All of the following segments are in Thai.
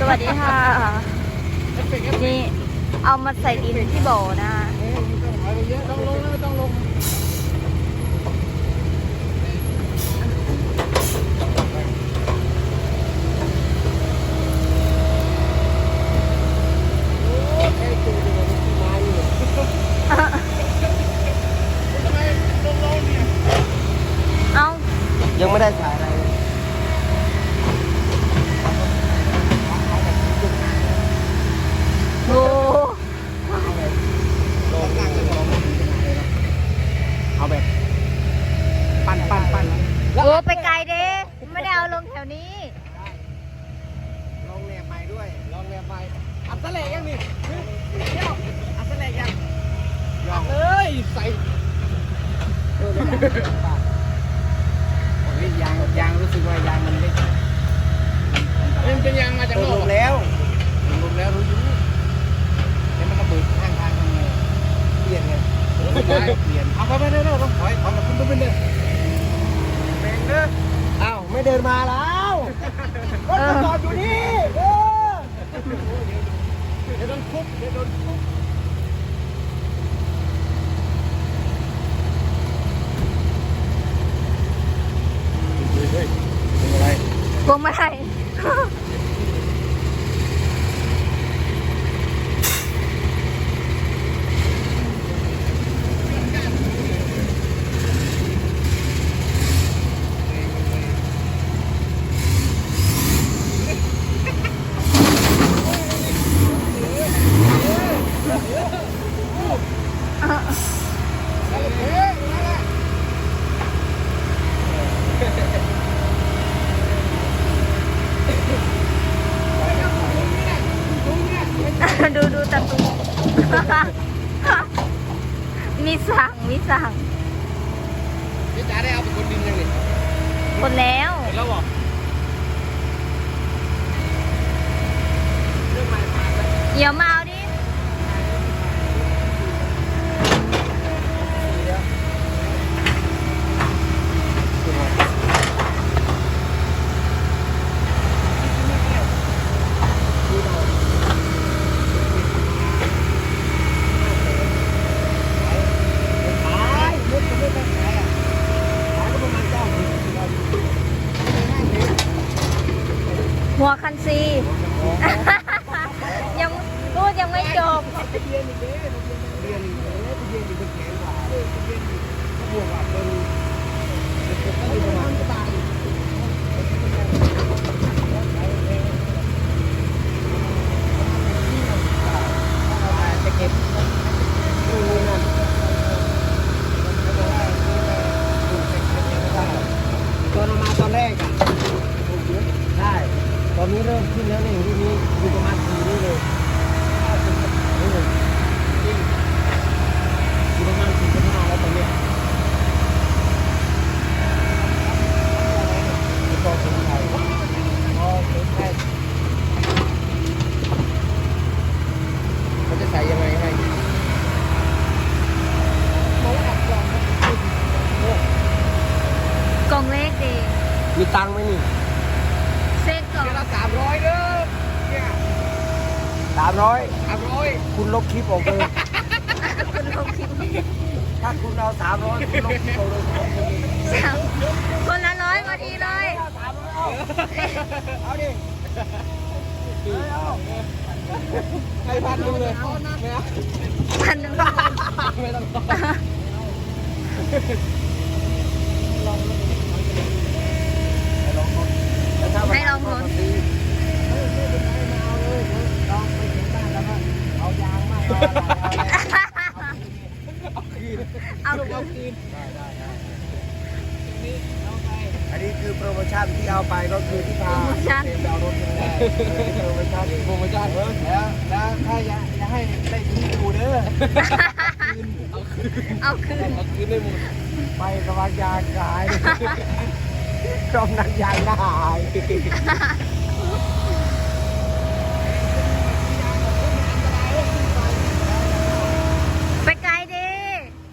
สวัสดีค่ะ นี่เอามาใส่ดินที่บ่อนะต้องลงแล้วไม่ต้องลงเอา ยังไม่ได้ถ่ายอะไรเลย โอ้ เอาแบบปั้นปั้นปั้น โหไปไกลเด้ไม่ได้เอาลงแถวนี้ลองแนบไปด้วยลองแนบไปอัดสแลกยังนี่เดี๋ยวอัดสแลกยังยังเอ้ยใส่เออไม่ยางยางรู้สึกว่ายางมันเล็กมันเป็นยาง นมาแล้วรถจอดอยู่นี่เออเดี๋ยวโดนคุบเดี๋ยวโดนคุบพวงมาลัย ดูดูตะตู มีสั่งมีสั่งพี่จ๋าได้เอาไปคนดินยังนี่คนแล้วเห็นแล้วบอกเดี๋ยวมาเอาดิขายรถก็ไม่ไปขายอะขายก็ประมาณเก้าหมื่นสิบ หัวคันซี ยังพูดยังไม่จบ ทะเบียนอีกเด้ทะเบียนอีกเด้ทะเบียนอีกเป็นแสนกว่าทะเบียนอีกบวกอะเป็นเป็นประมาณบาทจะเก็บนู่นนี่นั่นตอนเอามาตอนแรกอะใช่ ตอนนี้เริ่มขึ้นแล้วนี่รุ่นนี้อยู่ประมาณสี่นี่เลยนี่เลยจริงอยู่ประมาณสี่สิบห้าแล้วตอนเนี้ยแล้วก็เป็นไทยอ๋อเป็นไทยเขาจะใส่ยังไงให้ กล่อง เล็กดีมีตังค์ไหมนี่เซ็ตกล่องเดือนละสามร้อยเด้อเนี่ยสามร้อยสามร้อยคุณลบคลิปออกเลยคุณลงคลิปถ้าคุณเอาสามร้อยคุณลบคลิปออกเลยสามคนละร้อยพอดีเลยเอาดิเอาให้พันหนึงเลยไม่เอาพันหนึ่งไม่ต้อง ให้ลองรถเอายางมาเอาอะไรเอาอะไรเอาคืนอันนี้คือโปรโมชั่นที่เอาไปก็คือที่พาเต็มดาวรถเลยโปรโมชั่นโปรโมชั่นแล้วแล้วถ้าอยากอยากให้ได้ยินดูเด้อเอาคืนเอาคืนได้หมดไปกำลังยางขาย กรมนักยางหน้าหายไปไกลดี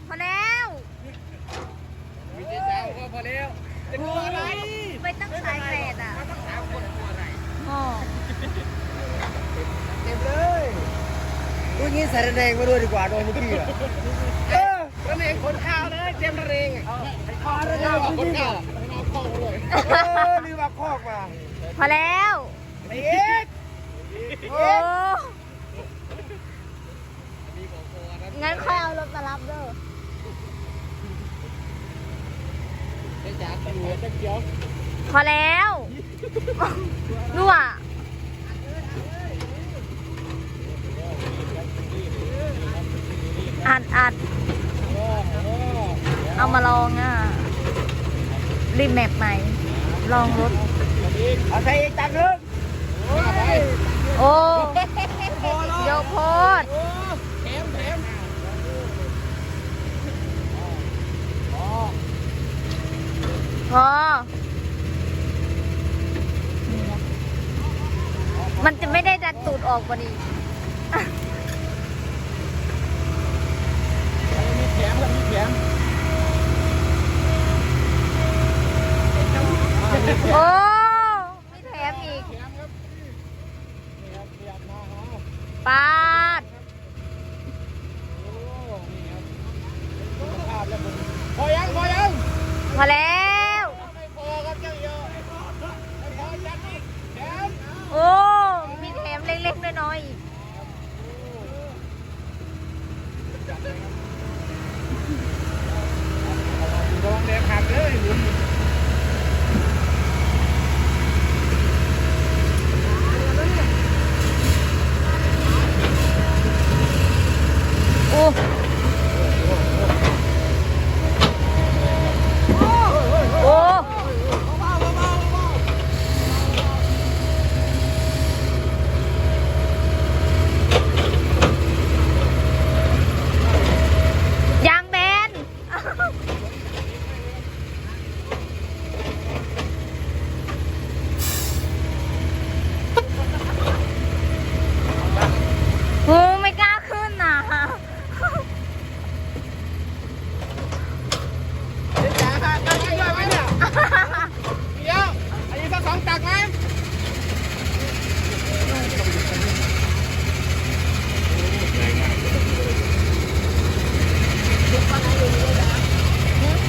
พอแล้วมีเจ๊จ๋าบอกว่าพอแล้วจะกลัวอะไรไม่ต้องสายแปดอะต้องถามคนกลัวอะไรอ๋อเต็มเลยตัวนี้ใส่ระแนงมาด้วยดีกว่าโดนเมื่อกี้อะเออระแนงขนข้าวเลยเต็มระแนงอะข้าวระแนงขนข้าว เอาข้าวเลยเออลืมเอาข้อมาพอแล้วไปอีกโอ้งั้นค่อยเอารถมารับเด้อไปจับหัวตะเกียวพอแล้วรั่วอัดอัดเอามาลองอะ รีแมปใหม่ ลองรถ เอาใส่อีกตังนึงโอ้โยกโพดแถมแถมพอมันจะไม่ได้ดันตูดออกพอดี มีแถมครับมีแถม โอ้ มีแถมอีกแถมครับนี่ครับขยับมาเอาปาด โอ้นี่ครับคุณภาพแล้วคุณพอยังพอยัง พอแล้ว ไม่พอครับเจ้าเยอะไม่พอจัดอีกแถม โอ้ มีแถมเล็กๆน้อยๆอีก ระวังแดงหักเลยหลุม โอ้โอ้ยางแบน โอ้ไม่กล้าขึ้นน่ะ เดี๋ยวจ๋าค่ะกันช่วยไหมเนี่ยเดี๋ยวอันนี้สักสองตักไหม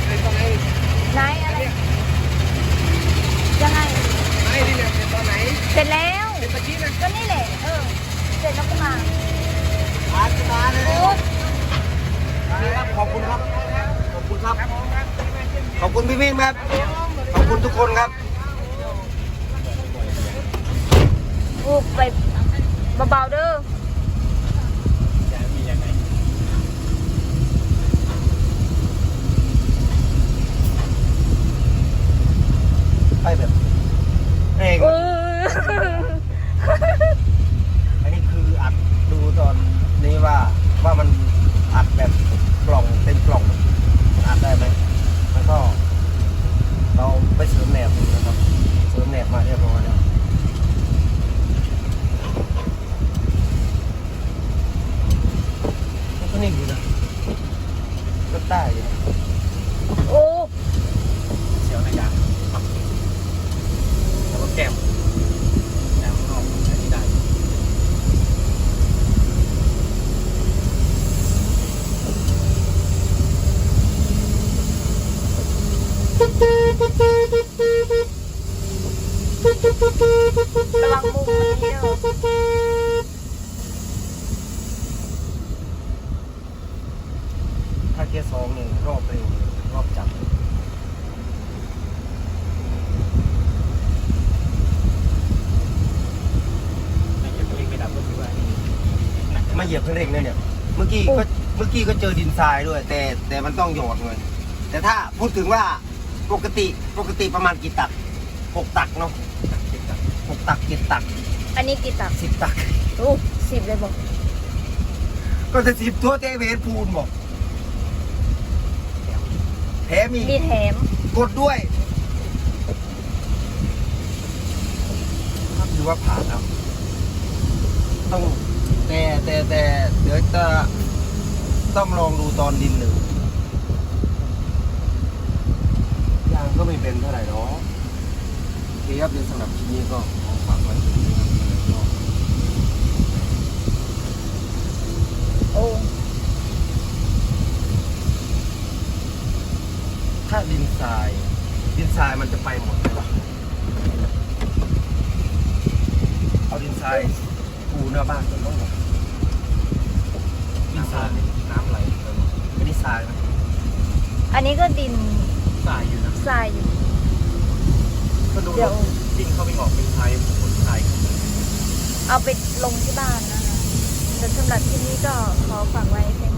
ไอ้ตอนไหน ไหนอะไร ยังไง ไอ้นี่เนี่ยเป็นตอนไหน เสร็จแล้ว เป็นตะกี้นะ ก็นี่แหละ เออ เสร็จแล้วก็มา ผ่านมาเลย โอ้ นี่ครับขอบคุณครับ ขอบคุณครับ ขอบคุณพี่มิ้นครับ ขอบคุณทุกคนครับ โอ้ ไปเบาๆเด้อ ไปแบบเอง เออ อันนี้คืออัดดูตอนนี้ว่าว่ามันอัดแบบกล่องเต็มกล่องอัดได้ไหมแล้วก็ เราไปเสริมแหนบดูนะครับ เสริมแหนบมาเรียบร้อยแล้วมันก็นิ่งอยู่นะก็ได้อยู่นะ โอ้ เสียวนะยางแล้วก็แก้มแก้มข้างนอกอันนี้ได้ ระวังมุมมันนี้เด้อถ้าเกียร์สองเนี่ยรอบเร็วรอบจับมาเหยียบเครื่องเร่งเนี่ยเนี่ย เมื่อกี้ก็เมื่อกี้ก็เจอดินทรายด้วย แต่แต่มันต้องหยอดเลยแต่ถ้าพูดถึงว่าปกติปกติประมาณกี่ตักหกตักเนาะ หกตักเจ็ดตักอันนี้กี่ตักสิบตัก โอ้สิบเลยบอกก็จะสิบตัวเทเวนพูนบอกแถมอีกมีแถม กดด้วยครับถือว่าผ่านครับต้องแต่แต่แต่เดี๋ยวจะต้องลองดูตอนดินหนึ่งยางก็ไม่เป็นเท่าไหร่เนาะโอ เคครับเดี๋ยวสำหรับคลิปนี้ก็ฝากไว้โอ้ถ้าดินทรายดินทรายมันจะไปหมดเลยวะเอาดินทรายปูหน้าบ้านก่นต้องหมดดินทรายน้ำไหลไม่ได้ทรายนะอันนี้ก็ดินทรายอยู่นะทรายอยู่ ก็ดูเดี๋ยวดินเข้าไปออกเป็นทรายผลทยเอาไปลงที่บ้านนะคะแต่สำหรับที่นี้ก็ขอฝากไว้เพียง